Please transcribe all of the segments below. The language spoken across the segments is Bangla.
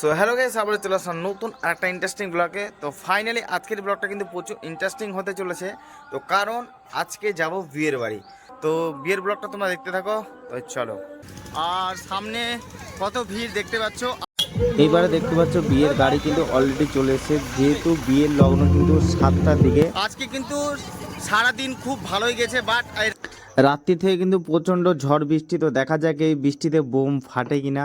সো হ্যালো গাইস আবার চলে আসলাম নতুন একটা ইন্টারেস্টিং ব্লগে তো ফাইনালি আজকের ব্লগটা কিন্তু প্রচুর ইন্টারেস্টিং হতে চলেছে। তো কারণ আজকে যাব বিয়ের বাড়ি। তো বিয়ের ব্লগটা তোমরা দেখতে থাকো তো চলো। আর সামনে কত ভিড় দেখতে পাচ্ছ? এইবারে দেখতে পাচ্ছ বিয়ের গাড়ি কিন্তু অলরেডি চলে এসেছে যেহেতু বিয়ের লগ্ন কিন্তু সাতটার দিকে। আজকে কিন্তু সারাদিন খুব ভালোই গেছে বাট রাত্রি থেকে কিন্তু প্রচণ্ড ঝড় বৃষ্টি তো দেখা যাক এই বৃষ্টিতে বোম ফাটে কিনা।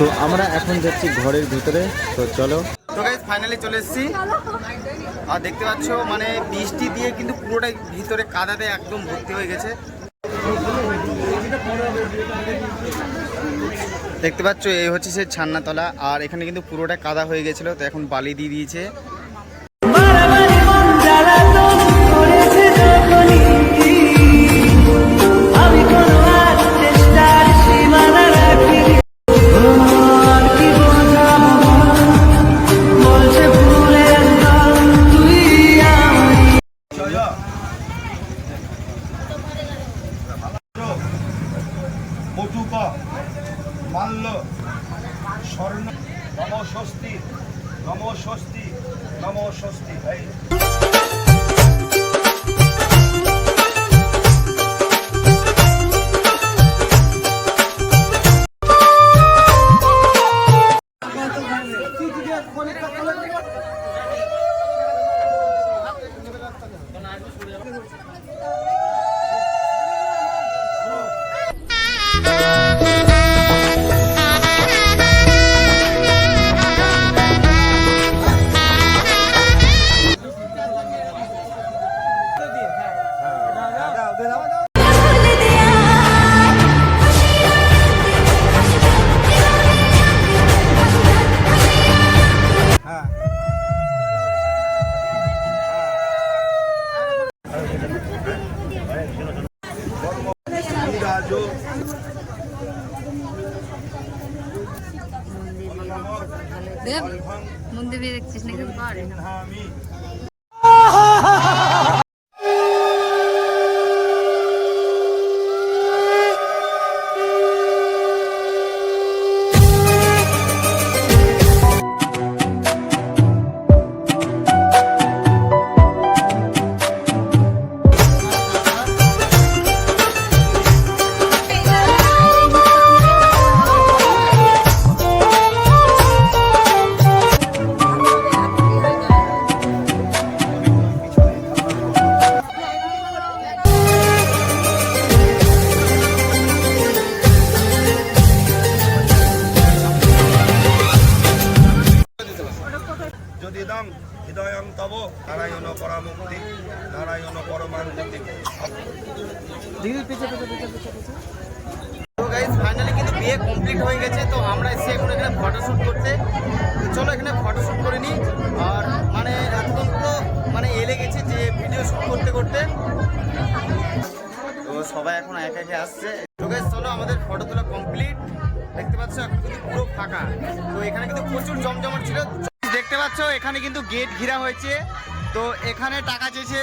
তো আমরা এখন যাচ্ছি ঘরের ভিতরে, তো চলো। তো গাইজ ফাইনালি চলে এসেছি। আর দেখতে পাচ্ছ মানে বৃষ্টি দিয়ে কিন্তু পুরোটাই ভিতরে কাদাতে একদম ভর্তি হয়ে গেছে। দেখতে পাচ্ছ, এই হচ্ছে সে ছান্নাতলা, আর এখানে কিন্তু পুরোটা কাদা হয়ে গেছিল, তো এখন বালি দিয়ে দিয়েছে। মাল্য স্বর্ণ নম স্বস্তি নম স্বস্তি নম স্বস্তি ভাই মন্দিরে দেখছিস নাকি পারে আমি হৃদয়ং তব নারায়ণ পরামুক্তি নারায়ণ পরমান্তি তো ফাইনালি কিন্তু বিয়ে কমপ্লিট হয়ে গেছে তো আমরা এসে এখন এখানে ফটোশ্যুট করতে। চলো এখানে ফটোশ্যুট করে নিই। আর মানে এতক্ষণ পুরো মানে এলে গেছে যে ভিডিও শুট করতে করতে। তো সবাই এখন একে একে আসছে। তো চলো আমাদের ফটো তোলা কমপ্লিট দেখতে পাচ্ছ এখন কিন্তু পুরো ফাঁকা। তো এখানে কিন্তু প্রচুর জমজমাট ছিল। পাচ্ছ, এখানে কিন্তু গেট ঘিরা হয়েছে। তো এখানে টাকা চেয়েছে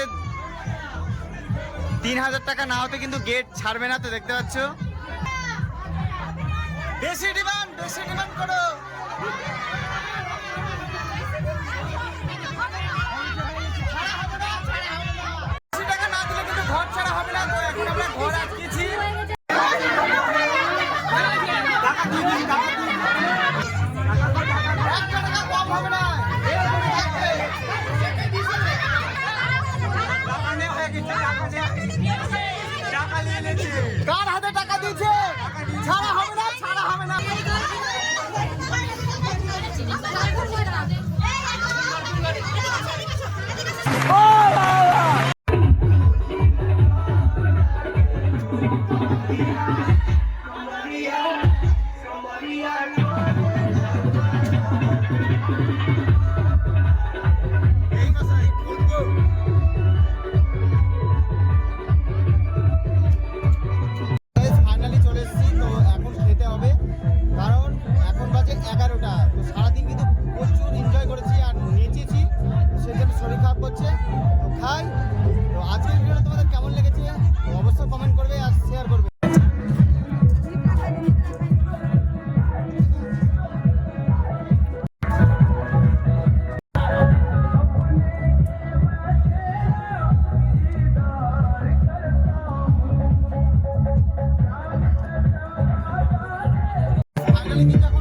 তিন হাজার টাকা, না হতে কিন্তু গেট ছাড়বে না, তো দেখতে পাচ্ছ। বেশি ডিমান্ড বেশি ডিমান্ড করো। Gracias.